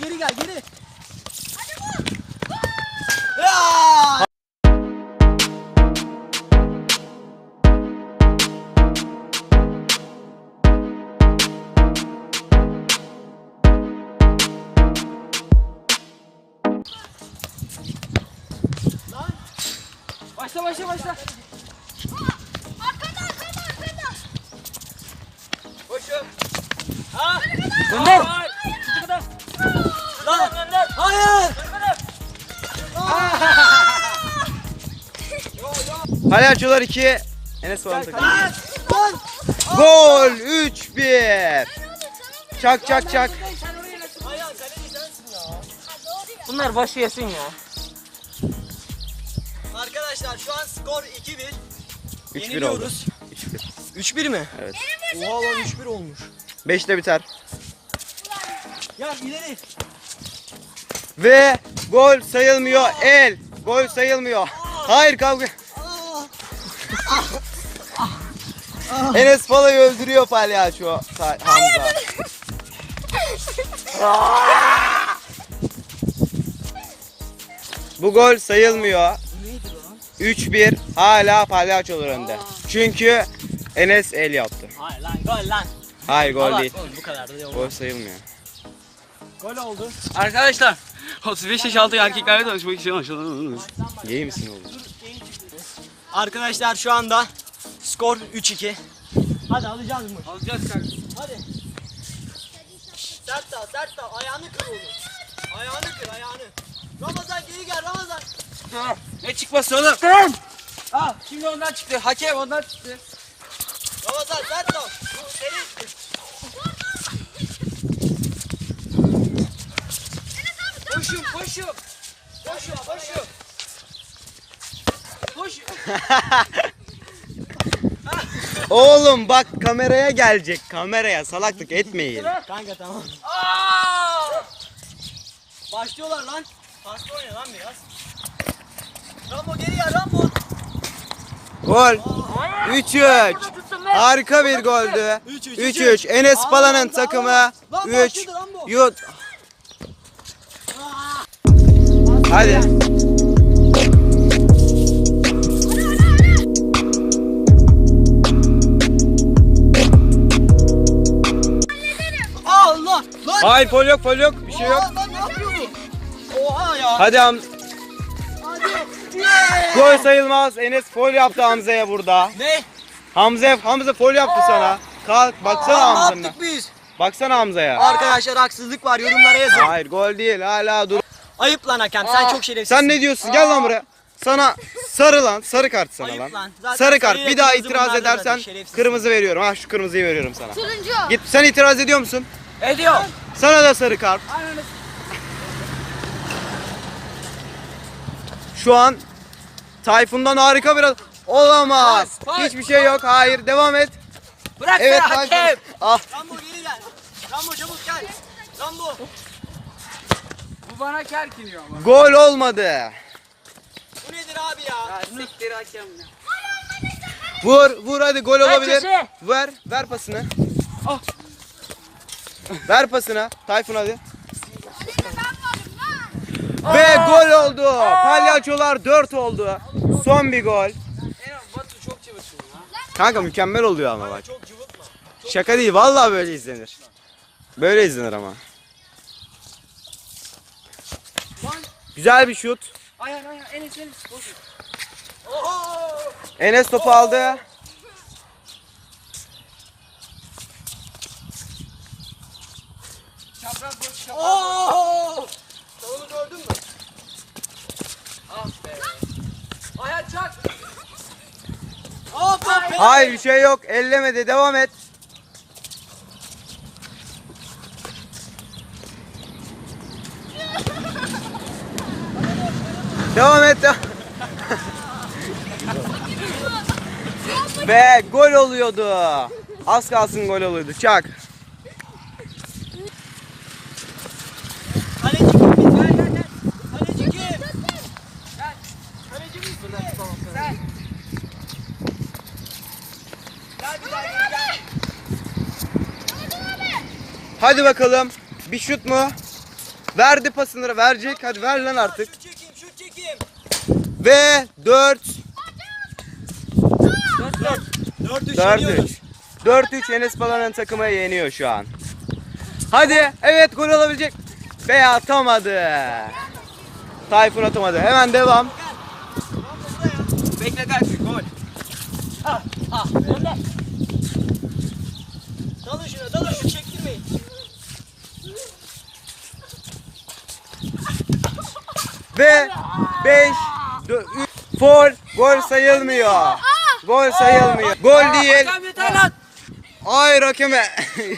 gel geri gel geri. Başla başla başla. Arkada arkada arkada. Koşun. Ha? Gönder. Palyaçolar 2. Enes. Lan. Lan. Gol 3-1. Çak çak çak. Hayır kaleci sensin ya. Bunlar başı yesin ya. Arkadaşlar şu an skor 2-1. 3-1 oldu. Yeniliyoruz. 3-1. 3-1 mi? Evet. Oha lan 3-1 olmuş. 5'te biter. Ya ileri. Ve gol sayılmıyor. El. Gol sayılmıyor. Hayır kavga. Enes Pala'yı öldürüyor palyaço. Sa- Hamza. Bu gol sayılmıyor. 3-1 hala palyaçolar önde. Çünkü Enes el yaptı. Hayır lan gol lan. Hayır gol değil. Gol bu kadar da değil. Gol sayılmıyor. Gol oldu. Arkadaşlar 35 yaş altı erkeklerle tanışmak için başladınız. İyi misin oğlum? Arkadaşlar şu anda skor 3-2. Hadi alacağız mı? Alacağız kardeşim. Hadi. Sert dal, sert dal. Ayağını kır oğlum. Ayağını kır, ayağını. Ramazan geri gel Ramazan. Ne çıkması oğlum? Ah şimdi ondan çıktı. Hakem ondan çıktı. Ramazan sert dal. Bu seni. Koşun koşun. Koşuyor, koşuyor. Koşun. Oğlum bak kameraya gelecek. Kameraya salaklık etmeyin. Kanka tamam. Başlıyorlar lan. Paslı oyna lan biraz. Rambo geri gel Rambo. Gol. 3-3. Harika bir goldü. 3-3. Enes Pala'nın takımı 3 yut. Hadi. Hayır fol yok fol yok. Bir şey yok. Oha, lan ne yapıyor bu? Oha ya. Hadi Ham gol sayılmaz. Enes fol yaptı Hamza'ya burada. Ne? Hamza Hamza fol yaptı sana. Kalk baksana Aa, ne Hamza'na. yaptık biz? Baksana Hamza'ya. Arkadaşlar haksızlık var yorumlara yazın. Hayır gol değil. Hala dur. Ayıp lan hakem sen çok şerefsizsin. Sen ne diyorsun? Gel lan buraya. Sana sarı lan. Sarı kart sana Ayıp lan. lan. Zaten Sarı kart. sarıyla Bir daha kırmızı itiraz edersen zaten, şerefsiz. kırmızı veriyorum. Ha şu kırmızıyı veriyorum sana. Turuncu. Git sen itiraz ediyor musun? Ediyor. Sana da sarı kart. Şu an Tayfun'dan harika bir olamaz. Pas, pas, Hiçbir şey yok. Hayır, devam et. Bırak Evet, beni hakem. Ah, Rambo geri gel. Rambo çabuk gel. Rambo. Bu bana kel kiniyor ama. gol olmadı. Bu nedir abi ya? Ya siktir hakem ya. Vur, vur hadi gol olabilir. Ver, ver pasını. Ah. Ver pasını. Tayfun hadi. Ve gol oldu. Palyaçolar 4 oldu. Son bir gol. En Batu çok çabasın ya. Kanka mükemmel oluyor ama bak. Çok cıvıtma. Şaka değil vallahi böyle izlenir. Böyle izlenir ama. Güzel bir şut. Ayağın ayağın Enes Enes. Boş ver. Oho. Enes topu aldı. Oho. Sen onu gördün mü? Ah be. Ayağı çak. Hop hop. Hayır bir şey yok. Ellemedi. Devam et. Devam et. Ve gol oluyordu. Az kalsın gol oluyordu. Çak. Kaleci kim? Gel gel gel. Kaleci kim? Gel. Kaleci kim? Sen. Gel bir daha gel gel. Hadi bakalım. Bir şut mu? Verdi pasını verecek. Hadi ver lan artık. Şut çekeyim şut çekeyim. Ve 4 4-3 4 yeniyoruz. 3. 4 3 Enes Balan'ın takımı yeniyor şu an. Hadi evet gol olabilecek. Ve atamadı. Tayfun atamadı. Hemen devam. Bekle gel. Gol. Ah ah. Önder. Dalın şuna dalın şut çektirmeyin. Ve 5 Foul gol sayılmıyor. Gol sayılmıyor. Gol değil. Lan. Hayır hakeme.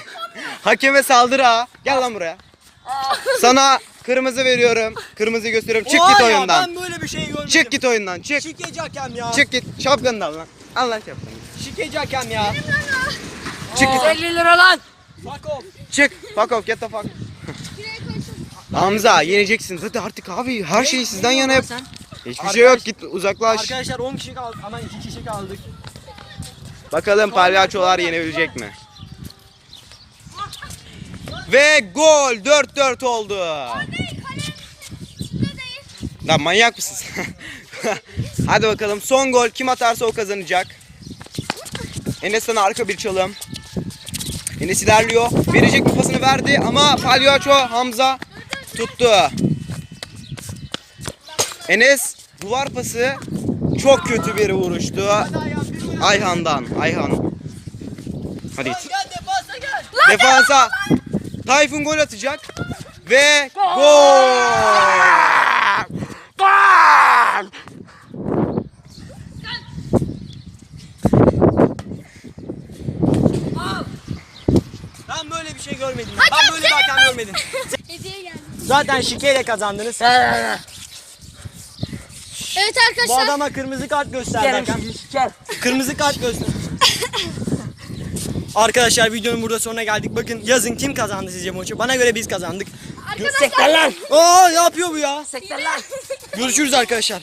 hakeme saldırı ha. Gel lan buraya. Sana kırmızı veriyorum. Kırmızı gösteriyorum. Çık Oha git ya, oyundan. Ben böyle bir şey görmedim. Çık git oyundan. Çık. Şikeci hakem ya. Çık git. Şapkanı da al lan. Al lan şapkanı. Şikeci hakem ya. Çık git. 50 lira lan. Fuck off. Çık. Fuck off get the fuck. Hamza yeneceksiniz. Hadi artık abi her şey sizden yana yap. Hiçbir şey yok git uzaklaş. Arkadaşlar 10 kişi kaldı. Aman 2 kişi kaldık. Bakalım palyaçolar yenebilecek mi? Ve gol 4-4 oldu. Lan manyak mısın? Hadi bakalım son gol kim atarsa o kazanacak. Enes'ten arka bir çalım. Enes ilerliyor. Verecek bir pasını verdi ama palyaço Hamza tuttu. Enes duvar pası çok kötü bir vuruştu. Ayhan'dan. Ayhan. Hadi git. Gel defansa gel. Defansa. Tayfun gol atacak. Ve gol. Ben böyle bir şey görmedim. Ben böyle bir hakem görmedim. Zaten şikeyle kazandınız. Evet Bu arkadaşlar. adama kırmızı kart gösterdi hakem. Gel. Kırmızı kart göster. Arkadaşlar videonun burada sonuna geldik. Bakın yazın kim kazandı sizce maçı? Bana göre biz kazandık. Sekter lan. Aa ne yapıyor bu ya? Sekter lan. Görüşürüz arkadaşlar.